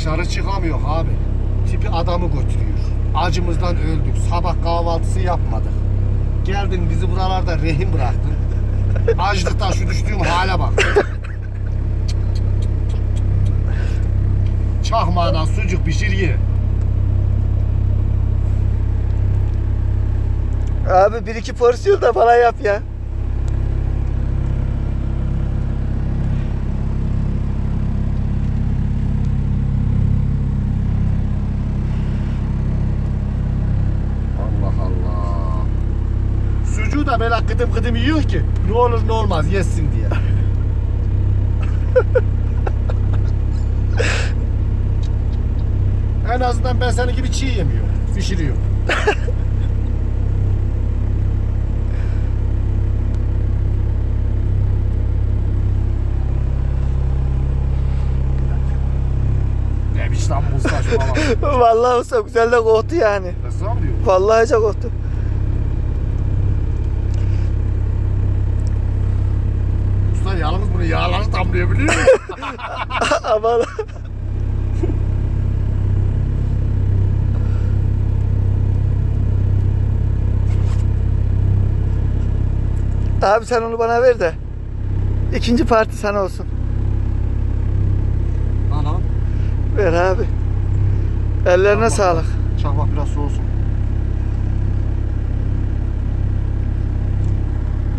Dışarı çıkamıyor abi. Tipi adamı götürüyor. Acımızdan öldük. Sabah kahvaltısı yapmadık. Geldin bizi buralarda rehin bıraktın. Açlıktan şu düştüğüm hale bak. Çakmağından sucuk pişir ye. Abi bir iki porsiyon da bana yap ya. Da böyle kıdım kıdım yiyor ki ne olur ne olmaz yesin diye. en azından ben senin gibi çiğ yemiyorum. Pişiriyorum. Vallahi olsa güzel de koktu yani. Nasıl diyor? Vallahi çok koktu. Damlayabiliyor musun? Aman. Abi sen onu bana ver de. İkinci parti sana olsun. Anam. Ver abi. Ellerine Tamam. sağlık. Çakmak biraz soğusun.